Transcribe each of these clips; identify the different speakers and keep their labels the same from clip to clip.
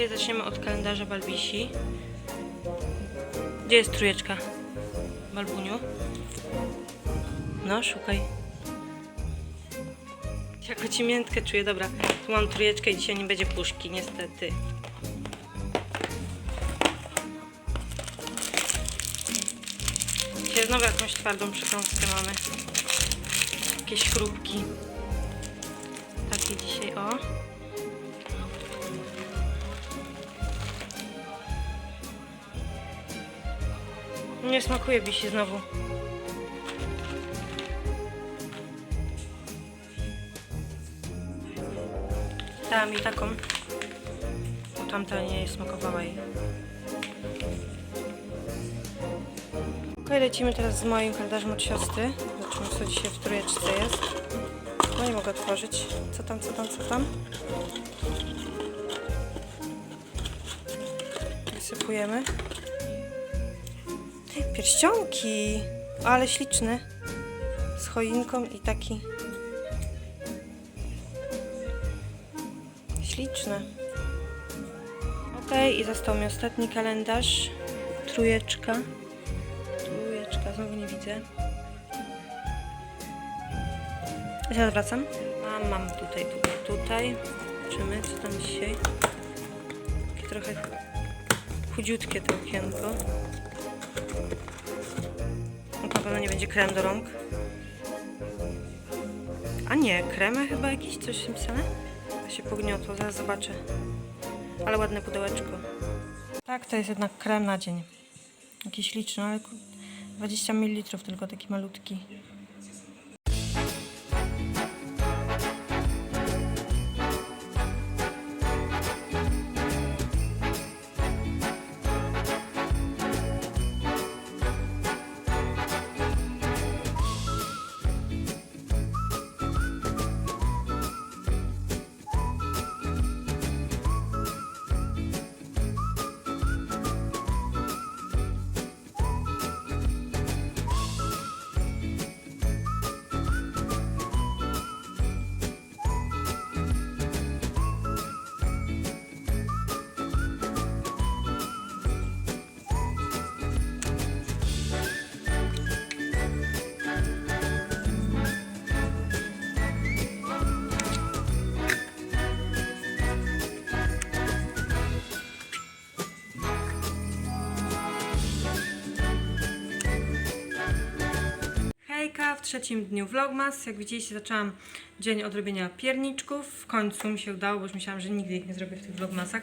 Speaker 1: Dzisiaj zaczniemy od kalendarza Balbisi. Gdzie jest trójeczka? Balbuniu? No, szukaj. Jako ci miętkę czuję, dobra. Tu mam trójeczkę i dzisiaj nie będzie puszki, niestety. Dzisiaj znowu jakąś twardą przekąskę mamy. Jakieś chrupki. Takie dzisiaj, o. Nie smakuje bisi znowu. Dała mi taką. Bo tamta nie smakowała jej. Okej, lecimy teraz z moim kalendarzem od siostry. Zobaczymy co dzisiaj w trójeczce jest. No nie mogę otworzyć. Co tam, co tam, co tam? Wysypujemy. Pierścionki! Ale śliczny. Z choinką i taki. Śliczny. Ok, i został mi ostatni kalendarz. Trójeczka. Trójeczka, znowu nie widzę. Ja Teraz wracam. Mam, mam tutaj, tutaj, tutaj. Zobaczymy, co tam dzisiaj. Takie trochę chudziutkie to okienko. No, pewno nie będzie krem do rąk. A nie, krema chyba jakiś, coś napisane? To się pogniotło, zaraz zobaczę. Ale ładne pudełeczko. Tak, to jest jednak krem na dzień. Jakiś liczny, ale ku- 20 ml tylko, taki malutki. W trzecim dniu vlogmas. Jak widzieliście, zaczęłam dzień od robienia pierniczków. W końcu mi się udało, bo już myślałam, że nigdy ich nie zrobię w tych vlogmasach.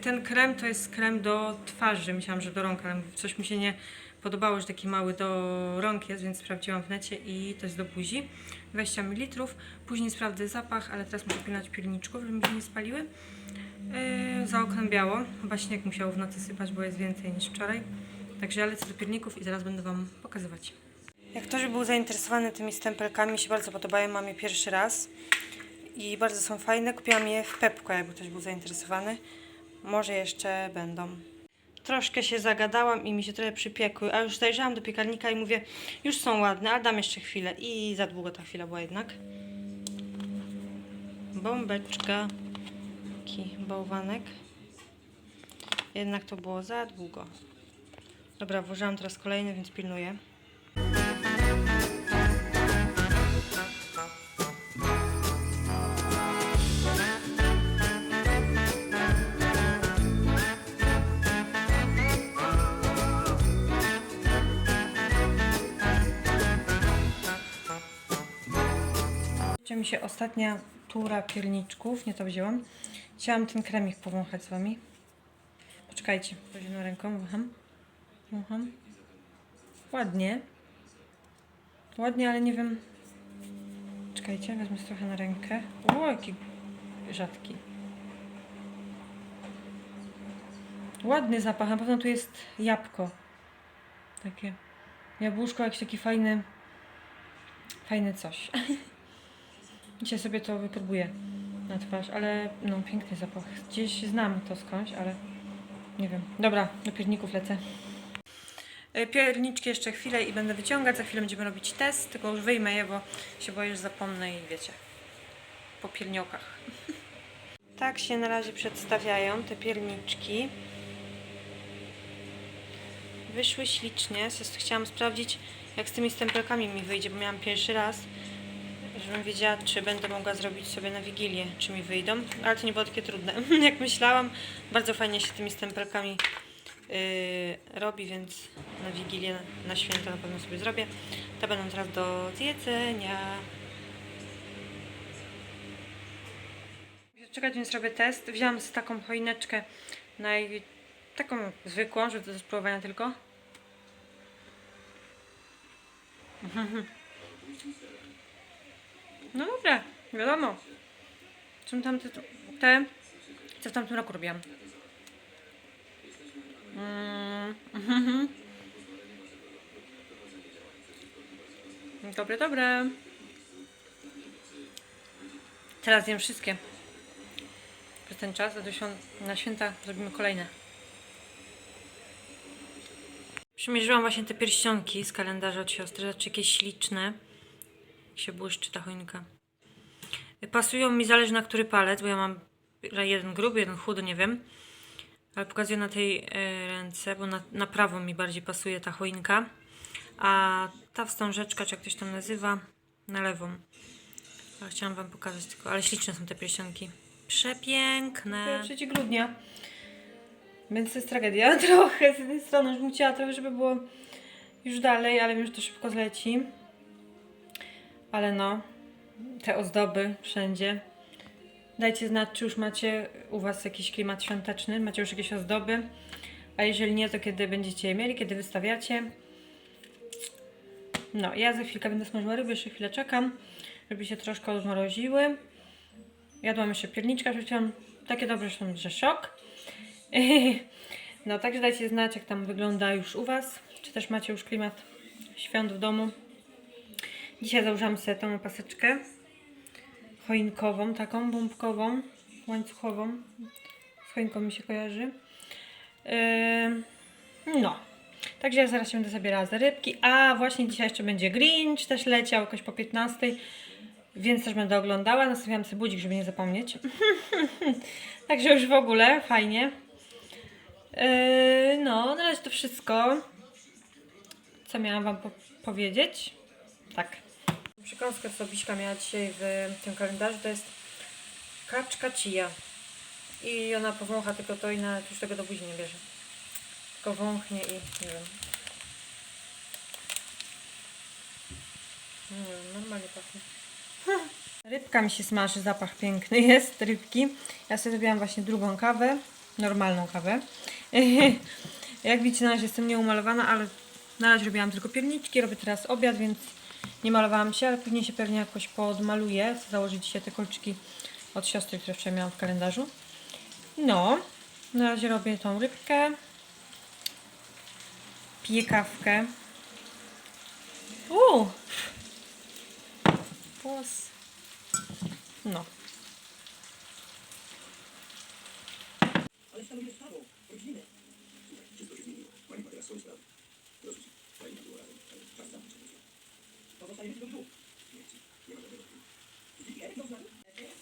Speaker 1: Ten krem to jest krem do twarzy. Myślałam, że do rąk, ale coś mi się nie podobało, że taki mały do rąk jest, więc sprawdziłam w necie i to jest do buzi. 20 ml. Później sprawdzę zapach, ale teraz muszę pilnować pierniczków, żeby mi się nie spaliły. Yy, za oknem biało. Chyba śnieg musiał w nocy sypać, bo jest więcej niż wczoraj. Także ja lecę do pierników i zaraz będę Wam pokazywać. Jak ktoś był zainteresowany tymi stempelkami, mi się bardzo podobają, mam je pierwszy raz i bardzo są fajne. Kupiłam je w Pepko, jakby ktoś był zainteresowany. Może jeszcze będą. Troszkę się zagadałam i mi się trochę przypiekły, a już zajrzałam do piekarnika i mówię, już są ładne, ale dam jeszcze chwilę. I za długo ta chwila była jednak. Bombeczka. Taki bałwanek. Jednak to było za długo. Dobra, włożyłam teraz kolejny, więc pilnuję. Mi się ostatnia tura pierniczków, nie to wzięłam. Chciałam ten kremik powąchać z Wami. Poczekajcie, jedną ręką, wącham. Wącham. Ładnie. Ładnie, ale nie wiem. Czekajcie, wezmę trochę na rękę. O, jaki rzadki. Ładny zapach, na pewno tu jest jabłko. Takie jabłuszko, jakiś taki fajny, fajny coś. Dzisiaj sobie to wypróbuję na twarz, ale no piękny zapach. Gdzieś znam to skądś, ale nie wiem. Dobra, do pierników lecę. E, Pierniczki jeszcze chwilę i będę wyciągać. Za chwilę będziemy robić test, tylko już wyjmę je, bo się boję, że zapomnę i wiecie, po pierniokach. Tak się na razie przedstawiają te pierniczki. Wyszły ślicznie. Chciałam sprawdzić, jak z tymi stempelkami mi wyjdzie, bo miałam pierwszy raz, żebym wiedziała, czy będę mogła zrobić sobie na Wigilię, czy mi wyjdą. Ale to nie było takie trudne, jak myślałam. Bardzo fajnie się tymi stempelkami yy, robi, więc na Wigilię, na święta na pewno sobie zrobię. To będą teraz do zjedzenia. Czekać, więc robię test. Wziąłam z taką choineczkę, naj... taką zwykłą, żeby do spróbowania tylko. No dobra, wiadomo. Są tam te, te co w tamtym roku robiłam. Mm. mhm. Dobre, dobre. Teraz jem wszystkie. Przez ten czas, a na święta zrobimy kolejne. Przymierzyłam właśnie te pierścionki z kalendarza od siostry. Zobaczcie, jakie śliczne. Się błyszczy ta choinka. Pasują mi, zależy na który palec, bo ja mam jeden gruby, jeden chudy, nie wiem. Ale pokazuję na tej e, ręce, bo na, na prawą mi bardziej pasuje ta choinka. A ta wstążeczka, czy jak ktoś tam nazywa, na lewą. Ale chciałam Wam pokazać tylko, ale śliczne są te pierścionki. Przepiękne. 3 grudnia. Więc to jest tragedia trochę z jednej strony, już bym chciała trochę, żeby było już dalej, ale wiem, że to szybko zleci. Ale no, te ozdoby wszędzie. Dajcie znać, czy już macie u Was jakiś klimat świąteczny, macie już jakieś ozdoby. A jeżeli nie, to kiedy będziecie je mieli, kiedy wystawiacie. No, ja za chwilkę będę smażyła ryby, jeszcze chwilę czekam, żeby się troszkę odmroziły. Jadłam jeszcze pierniczka, rzuciłam takie dobre, są, że szok. No, także dajcie znać, jak tam wygląda już u Was. Czy też macie już klimat świąt w domu. Dzisiaj założyłam sobie tą paseczkę choinkową, taką bombkową, łańcuchową. Z choinką mi się kojarzy. Yy, no. Także ja zaraz się będę zabierała za rybki. A właśnie dzisiaj jeszcze będzie Grinch, też leciał jakoś po 15. Więc też będę oglądała. Nastawiałam sobie budzik, żeby nie zapomnieć. Także już w ogóle fajnie. Yy, no, na razie to wszystko. Co miałam Wam po powiedzieć? Tak. Przekąskę, co Biśka miała dzisiaj w tym kalendarzu, to jest kaczka chia. I ona powącha tylko to i nawet już tego do buzi nie bierze. Tylko wąchnie i nie wiem. Nie wiem, normalnie pachnie. Rybka mi się smaży, zapach piękny jest rybki. Ja sobie zrobiłam właśnie drugą kawę, normalną kawę. Jak widzicie, na razie jestem nieumalowana, ale na razie robiłam tylko pierniczki, robię teraz obiad, więc nie malowałam się, ale później się pewnie jakoś podmaluję. Chcę założyć dzisiaj te kolczyki od siostry, które wczoraj miałam w kalendarzu. No, na razie robię tą rybkę. Piję kawkę. Uuu! Płos. No.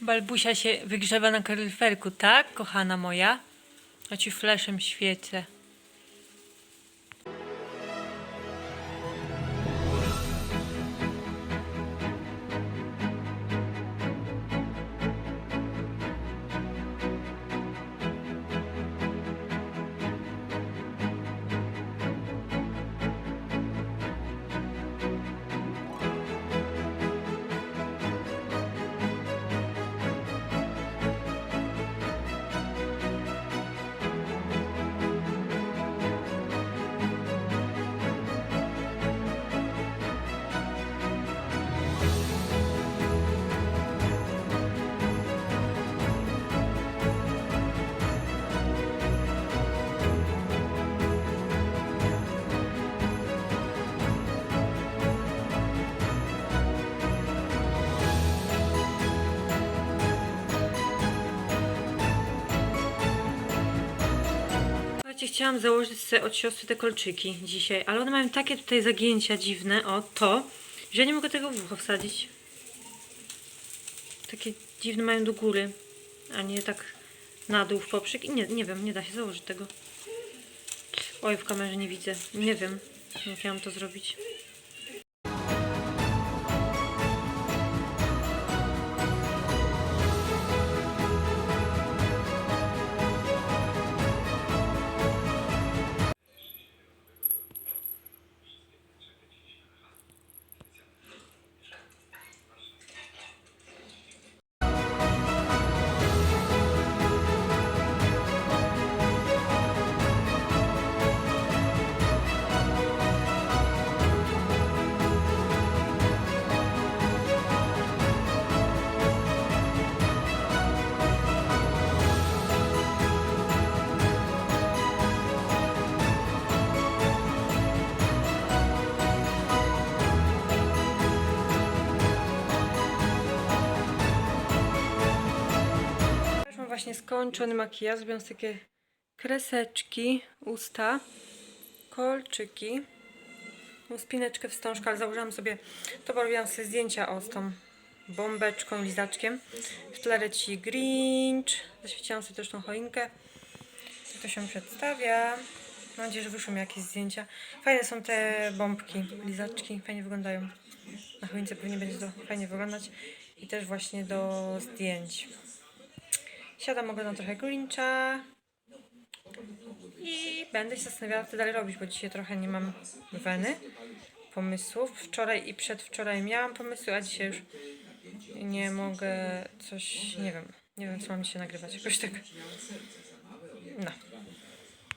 Speaker 1: Balbusia się wygrzewa na kaloryferku, tak, kochana moja? A ci fleszem świecę. Chciałam założyć sobie od siostry te kolczyki dzisiaj, ale one mają takie tutaj zagięcia dziwne, o to, że ja nie mogę tego w ucho wsadzić. Takie dziwne mają do góry. a nie tak na dół w poprzek. I nie, nie wiem, nie da się założyć tego. Oj, w kamerze nie widzę. Nie wiem, jak ja mam to zrobić. Właśnie skończony makijaż. Sobie takie kreseczki, usta, kolczyki, spineczkę, wstążkę, ale założyłam sobie, to robiłam sobie zdjęcia o z tą bombeczką, lizaczkiem. W tle leci Grinch. Zaświeciłam sobie też tą choinkę. To się przedstawia. Mam nadzieję, że wyszły mi jakieś zdjęcia. Fajne są te bombki, lizaczki. Fajnie wyglądają. Na choince pewnie będzie to fajnie wyglądać. I też właśnie do zdjęć. Siadam oglądam trochę Grincha. I będę się zastanawiała, co dalej robić, bo dzisiaj trochę nie mam weny, pomysłów. Wczoraj i przedwczoraj miałam pomysły, a dzisiaj już nie mogę coś, nie wiem, nie wiem, co mam dzisiaj nagrywać, jakoś tak. No.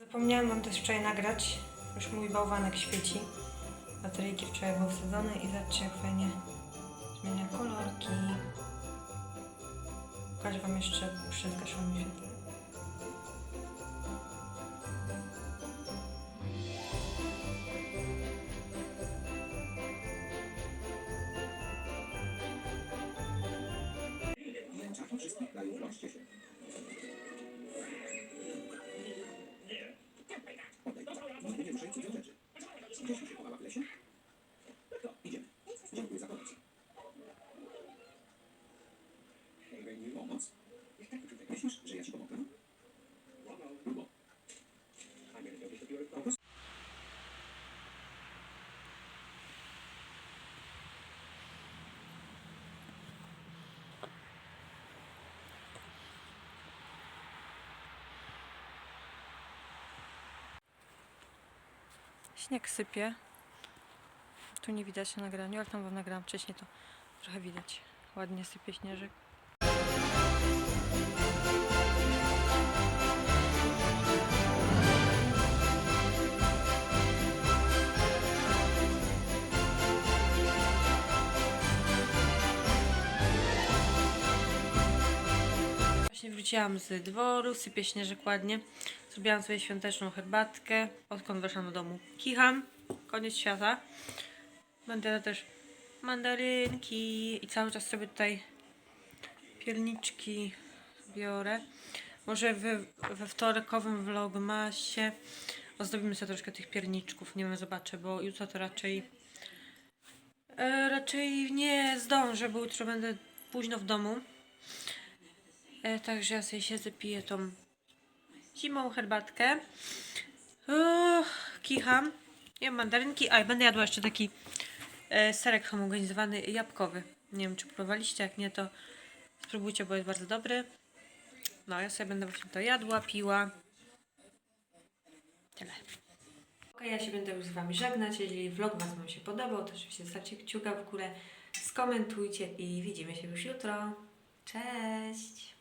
Speaker 1: Zapomniałam wam też wczoraj nagrać, już mój bałwanek świeci. Bateryjki wczoraj były wsadzone i zobaczcie, jak fajnie zmienia kolorki. Pokażę wam jeszcze przy zgaszonym świetle. Śnieg sypie. Tu nie widać na nagraniu, ale tam wam nagrałam wcześniej, to trochę widać. Ładnie sypie śnieżek. Właśnie wróciłam z dworu, sypie śnieżek ładnie. Zrobiłam sobie świąteczną herbatkę. Odkąd weszłam do domu. Kicham. Koniec świata. Będę też mandarynki i cały czas sobie tutaj pierniczki biorę. Może we, we wtorkowym vlogmasie ozdobimy sobie troszkę tych pierniczków. Nie wiem, zobaczę, bo jutro to raczej e, raczej nie zdążę, bo jutro będę późno w domu. E, także ja sobie siedzę, piję tą zimą herbatkę. Uff, kicham. Jem mandarynki. A, będę jadła jeszcze taki e, serek homogenizowany jabłkowy. Nie wiem, czy próbowaliście. Jak nie, to spróbujcie, bo jest bardzo dobry. No, ja sobie będę właśnie to jadła, piła. Tyle. Ok, ja się będę już z Wami żegnać. Jeżeli vlog Was Wam się podobał, to oczywiście zostawcie kciuka w górę, skomentujcie i widzimy się już jutro. Cześć!